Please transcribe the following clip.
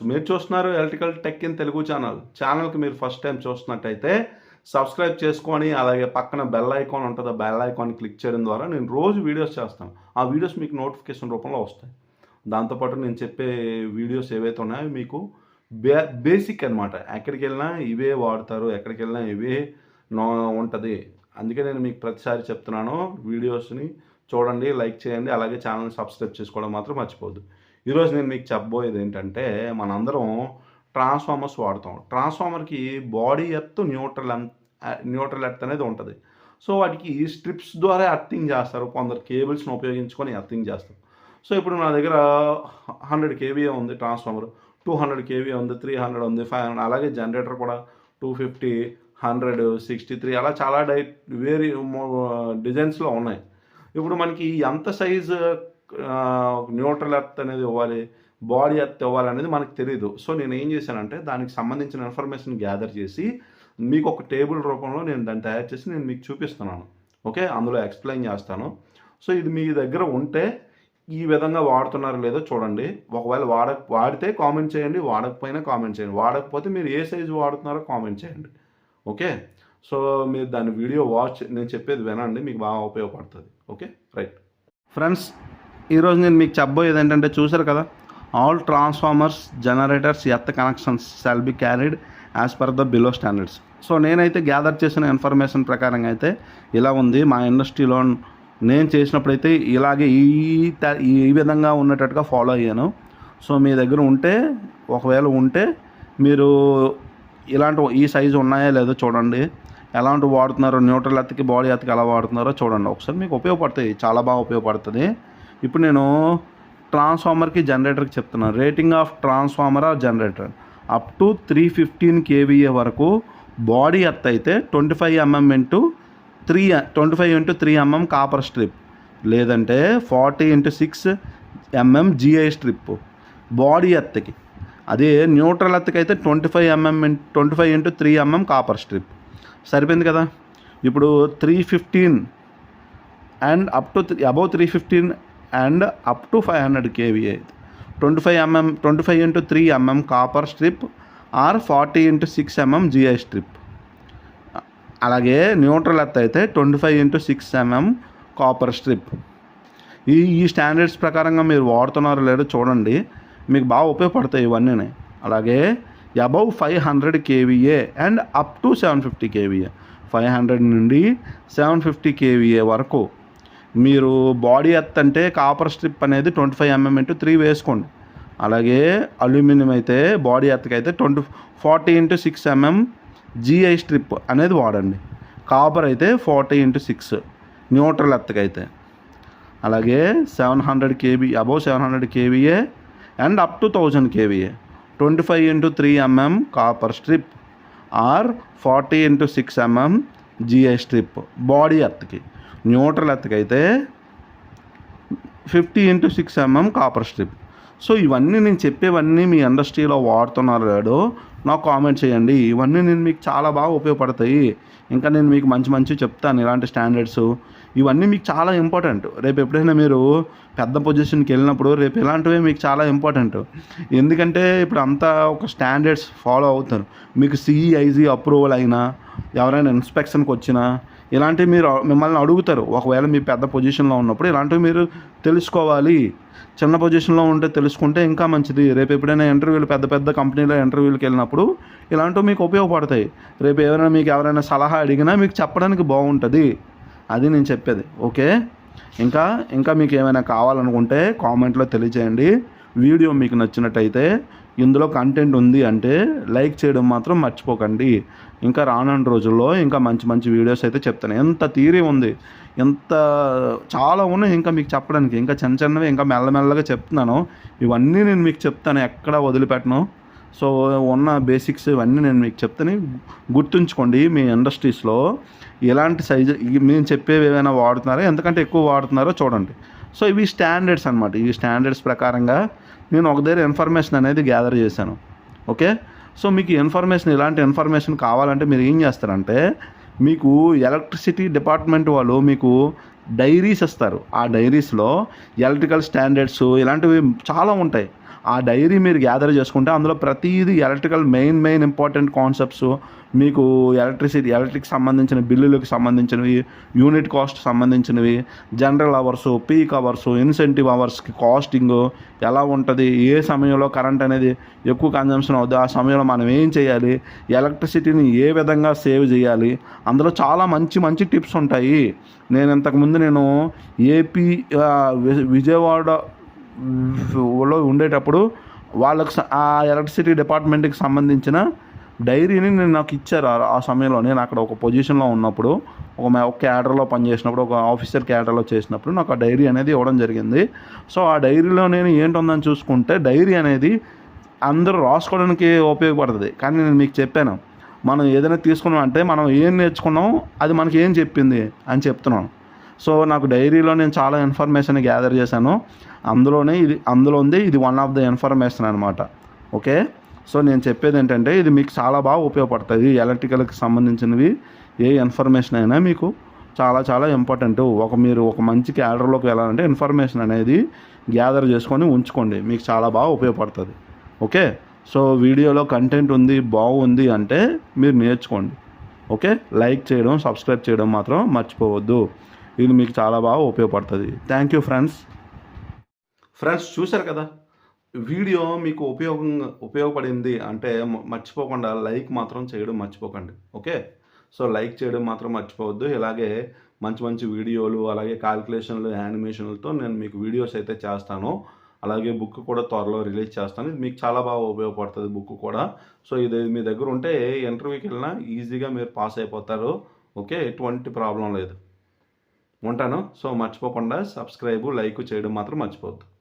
మీరు చూస్తున్నారు electrical tech in Telugu channel. ఛానల్కి మీరు ఫస్ట్ టైం చూస్తున్నట్టయితే సబ్స్క్రైబ్ చేసుకొని అలాగే పక్కన బెల్ ఐకాన్ ఉంటుంది బెల్ ఐకాన్ క్లిక్ చేయడం ద్వారా నేను రోజు వీడియోస్ చేస్తాను. ఆ వీడియోస్ మీకు నోటిఫికేషన్ రూపంలో వస్తాయి. దాంతోపాటు నేను చెప్పే వీడియోస్ ఏవైతే ఉన్నాయో మీకు బే బేసిక్ అనమాట ఎక్కడికి వెళ్ళినా ఇవే వాడతారు ఎక్కడికి వెళ్ళినా ఇవే నో ఉంటుంది. అందుకే నేను మీకు ప్రతిసారి చెప్తున్నాను వీడియోస్ని చూడండి లైక్ చేయండి అలాగే ఛానల్ని సబ్స్క్రైబ్ చేసుకోవడం మాత్రం మర్చిపోవద్దు. ఈరోజు నేను మీకు చెప్పబోయేది ఏంటంటే మనందరం ట్రాన్స్ఫార్మర్స్ వాడతాం. ట్రాన్స్ఫార్మర్కి బాడీ ఎత్తు న్యూట్రల్ న్యూట్రల్ ఎర్త్ అనేది ఉంటుంది. సో వాటికి స్ట్రిప్స్ ద్వారా అర్థింగ్ చేస్తారు. కొందరు కేబుల్స్ని ఉపయోగించుకొని అర్థింగ్ చేస్తారు. సో ఇప్పుడు నా దగ్గర హండ్రెడ్ కేవీఏ ఉంది ట్రాన్స్ఫార్మర్. టూ హండ్రెడ్ కేవీఏ ఉంది త్రీ హండ్రెడ్ ఉంది ఫైవ్ హండ్రెడ్ అలాగే జనరేటర్ కూడా two fifty hundred sixty three అలా చాలా డై వేరీ డిజైన్స్లో ఉన్నాయి. ఇప్పుడు మనకి ఎంత సైజు న్యూట్రల్ ఎర్త్ అనేది ఇవ్వాలి బాడీ ఎర్త్ ఇవ్వాలి అనేది మనకు తెలియదు సో నేను ఏం చేశానంటే దానికి సంబంధించిన ఇన్ఫర్మేషన్ గ్యాదర్ చేసి మీకు ఒక టేబుల్ రూపంలో నేను దాన్ని తయారు చేసి నేను మీకు చూపిస్తున్నాను. ఓకే? అందులో ఎక్స్ప్లెయిన్ చేస్తాను. సో ఇది మీ దగ్గర ఉంటే ఈ విధంగా వాడుతున్నారో లేదో చూడండి. ఒకవేళ వాడ వాడితే కామెంట్ చేయండి వాడకపోయినా కామెంట్ చేయండి. వాడకపోతే మీరు ఏ సైజు వాడుతున్నారో కామెంట్ చేయండి. ఓకే? సో మీరు దాని వీడియో వాచ్ నేను చెప్పేది వినండి మీకు బాగా ఉపయోగపడుతుంది. ఓకే? రైట్. ఫ్రెండ్స్ ఈరోజు నేను మీకు చెప్పబోయేది ఏంటంటే చూసారు కదా? All transformers generators earth connections shall be carried as per the below standards so నేనైతే గ్యాదర్ చేసిన ఇన్ఫర్మేషన్ ప్రకారంగా అయితే ఇలా ఉంది. మా ఇండస్ట్రీలో నేను చేసినప్పుడైతే ఇలాగే ఈ ఈ విధంగా ఉన్నట్టుగా ఫాలో అయ్యాను. సో మీ దగ్గర ఉంటే ఒకవేళ ఉంటే మీరు ఇలాంటి ఈ సైజు ఉన్నాయా లేదో చూడండి. ఎలాంటి వాడుతున్నారో న్యూట్రల్ ఎత్తుకి బాడీ ఎత్తుకి ఎలా వాడుతున్నారో చూడండి. ఒకసారి మీకు ఉపయోగపడతాయి. చాలా బాగా ఉపయోగపడుతుంది. ఇప్పుడు నేను ట్రాన్స్ఫార్మర్కి జనరేటర్కి చెప్తున్నాను rating of transformer or generator? Up to three fifteen KVA వరకు బాడీ ఎర్త్ అయితే twenty five MM into three twenty five into three MM copper strip. లేదంటే forty into six MM GI strip body ఎర్త్కి. అదే neutral ఎర్త్కి అయితే twenty five MM twenty five into three MM copper strip. సరిపోయింది కదా? ఇప్పుడు three fifteen and up to above three fifteen and up to five hundred KVA twenty five MM twenty five into three MM copper strip or forty into six MM GI strip. అలాగే neutral earth అయితే twenty five into six MM copper strip. ఈ ఈ standards ప్రకారంగా మీరు వాడుతున్నారో లేదో చూడండి. మీకు బాగా ఉపయోగపడతాయి ఇవన్నీ అలాగే above five hundred KVA and up to seven fifty KVA. Five hundred నుండి సెవెన్ ఫిఫ్టీ కేవీఏ వరకు మీరు బాడీ ఎర్త్ అంటే కాపర్ స్ట్రిప్ అనేది twenty five MM into three వేసుకోండి. అలాగే అల్యూమినియం అయితే బాడీ ఎర్త్కి అయితే twenty forty into six MM GI strip అనేది వాడండి. కాపర్ అయితే ఫార్టీ ఇంటూ సిక్స్ న్యూట్రల్ ఎర్త్కి అయితే. అలాగే seven hundred KB above seven hundred KVA and up to thousand KVA twenty five into three MM copper strip or forty into six MM GI strip body ఎర్త్కి neutral ఎర్త్కి అయితే fifty into six MM copper strip. So ఇవన్నీ నేను చెప్పేవన్నీ మీ ఇండస్ట్రీలో వాడుతున్నారు గాడు నాకు comment చేయండి. ఇవన్నీ నేను మీకు చాలా బాగా ఉపయోగపడతాయి. ఇంకా నేను మీకు మంచి మంచి చెప్తాను ఇలాంటి స్టాండర్డ్స్. ఇవన్నీ మీకు చాలా ఇంపార్టెంట్. రేపు ఎప్పుడైనా మీరు పెద్ద పొజిషన్కి వెళ్ళినప్పుడు రేపు ఇలాంటివే మీకు చాలా ఇంపార్టెంట్. ఎందుకంటే ఇప్పుడు అంతా ఒక స్టాండర్డ్స్ ఫాలో అవుతారు. మీకు సిఈఐజీ అప్రూవల్ అయినా ఎవరైనా ఇన్స్పెక్షన్కి వచ్చినా ఇలాంటివి మీరు మిమ్మల్ని అడుగుతారు. ఒకవేళ మీ పెద్ద పొజిషన్లో ఉన్నప్పుడు ఇలాంటివి మీరు తెలుసుకోవాలి. చిన్న పొజిషన్లో ఉంటే తెలుసుకుంటే ఇంకా మంచిది. రేపు ఎప్పుడైనా ఇంటర్వ్యూలు పెద్ద పెద్ద కంపెనీలో ఇంటర్వ్యూలకు వెళ్ళినప్పుడు ఇలాంటివి మీకు ఉపయోగపడతాయి. రేపు ఎవరైనా మీకు ఎవరైనా సలహా అడిగినా మీకు చెప్పడానికి బాగుంటుంది. అది నేను చెప్పేది. ఓకే? ఇంకా ఇంకా మీకు ఏమైనా కావాలనుకుంటే కామెంట్లో తెలియజేయండి. వీడియో మీకు నచ్చినట్టయితే ఇందులో కంటెంట్ ఉంది అంటే లైక్ చేయడం మాత్రం మర్చిపోకండి. ఇంకా రానున్న రోజుల్లో ఇంకా మంచి మంచి వీడియోస్ అయితే చెప్తాను. ఎంత థీరీ ఉంది ఎంత చాలా ఉన్నాయి ఇంకా మీకు చెప్పడానికి. ఇంకా చిన్న చిన్నవి ఇంకా మెల్లమెల్లగా చెప్తున్నాను. ఇవన్నీ నేను మీకు చెప్తాను ఎక్కడ వదిలిపెట్టను. సో ఉన్న బేసిక్స్ ఇవన్నీ నేను మీకు చెప్తాను. గుర్తుంచుకోండి మీ ఇండస్ట్రీస్లో ఎలాంటి సైజు మేము చెప్పేవి ఏమైనా వాడుతున్నారో? ఎంతకంటే ఎక్కువ వాడుతున్నారో చూడండి. సో ఇవి స్టాండర్డ్స్ అనమాట ఈ స్టాండర్డ్స్ ప్రకారంగా నేను ఒక దగ్గర ఇన్ఫర్మేషన్ అనేది గ్యాదర్ చేశాను. ఓకే సో మీకు ఇన్ఫర్మేషన్ ఇలాంటి ఇన్ఫర్మేషన్ కావాలంటే మీరు ఏం చేస్తారంటే మీకు ఎలక్ట్రిసిటీ డిపార్ట్మెంట్ వాళ్ళు మీకు డైరీస్ ఇస్తారు. ఆ డైరీస్లో ఎలక్ట్రికల్ స్టాండర్డ్స్ ఇలాంటివి చాలా ఉంటాయి. ఆ డైరీ మీరు గ్యాదర్ చేసుకుంటే అందులో ప్రతిదీ electrical main main important concepts మీకు ఎలక్ట్రిసిటీ ఎలక్ట్రిక్ సంబంధించిన బిల్లులకు సంబంధించినవి యూనిట్ కాస్ట్ సంబంధించినవి general hours peak hours incentive అవర్స్కి కాస్టింగ్ ఎలా ఉంటుంది ఏ సమయంలో కరెంట్ అనేది ఎక్కువ కన్జంప్షన్ అవుతుంది ఆ సమయంలో మనం ఏం చేయాలి ఎలక్ట్రిసిటీని ఏ విధంగా సేవ్ చేయాలి అందులో చాలా మంచి మంచి టిప్స్ ఉంటాయి. నేను ఇంతకుముందు నేను ఏపీ విజయవాడ లో ఉండేటప్పుడు వాళ్ళకు ఆ ఎలక్ట్రిసిటీ డిపార్ట్మెంట్కి సంబంధించిన డైరీని నేను నాకు ఇచ్చారు ఆ- సమయంలో. నేను అక్కడ ఒక పొజిషన్లో ఉన్నప్పుడు ఒక ఒక క్యాడర్లో పనిచేసినప్పుడు ఒక ఆఫీసర్ క్యాడర్లో చేసినప్పుడు నాకు ఆ డైరీ అనేది ఇవ్వడం జరిగింది. సో ఆ డైరీలో నేను ఏంటుందని చూసుకుంటే డైరీ అనేది అందరూ రాసుకోవడానికి ఉపయోగపడుతుంది. కానీ నేను మీకు చెప్పాను మనం ఏదైనా తీసుకున్నాం అంటే మనం ఏం నేర్చుకున్నాం అది మనకి ఏం చెప్పింది అని చెప్తున్నాను. సో నాకు డైరీలో నేను చాలా ఇన్ఫర్మేషన్ గ్యాదర్ చేశాను. అందులోనే ఇది అందులో ఉంది ఇది వన్ ఆఫ్ ద ఇన్ఫర్మేషన్ అనమాట ఓకే? సో నేను చెప్పేది ఏంటంటే ఇది మీకు చాలా బాగా ఉపయోగపడుతుంది ఎలక్ట్రికల్కి సంబంధించినవి ఏ ఇన్ఫర్మేషన్ అయినా మీకు చాలా చాలా ఇంపార్టెంట్ ఒక మీరు ఒక మంచి క్యాడర్లోకి వెళ్ళాలంటే ఇన్ఫర్మేషన్ అనేది గ్యాదర్ చేసుకొని ఉంచుకోండి. మీకు చాలా బాగా ఉపయోగపడుతుంది. ఓకే? సో వీడియోలో కంటెంట్ ఉంది బాగుంది అంటే మీరు నేర్చుకోండి. ఓకే? లైక్ చేయడం సబ్స్క్రైబ్ చేయడం మాత్రం మర్చిపోవద్దు. ఇది మీకు చాలా బాగా ఉపయోగపడుతుంది. థ్యాంక్ యూ ఫ్రెండ్స్ ఫ్రెండ్స్ చూశారు కదా? వీడియో మీకు ఉపయోగం ఉపయోగపడింది అంటే మర్చిపోకుండా లైక్ మాత్రం చేయడం మర్చిపోకండి. ఓకే? సో లైక్ చేయడం మాత్రం మర్చిపోవద్దు. ఇలాగే మంచి మంచి వీడియోలు అలాగే కాల్కులేషన్లు యానిమేషన్లతో నేను మీకు వీడియోస్ అయితే చేస్తాను. అలాగే బుక్ కూడా త్వరలో రిలీజ్ చేస్తాను. ఇది మీకు చాలా బాగా ఉపయోగపడుతుంది బుక్ కూడా. సో ఇది మీ దగ్గర ఉంటే ఇంటర్వ్యూకి వెళ్ళినా ఈజీగా మీరు పాస్ అయిపోతారు. ఓకే? ఎటువంటి ప్రాబ్లం లేదు. ఉంటాను. సో మర్చిపోకుండా సబ్స్క్రైబ్ లైక్ చేయడం మాత్రం మర్చిపోవద్దు.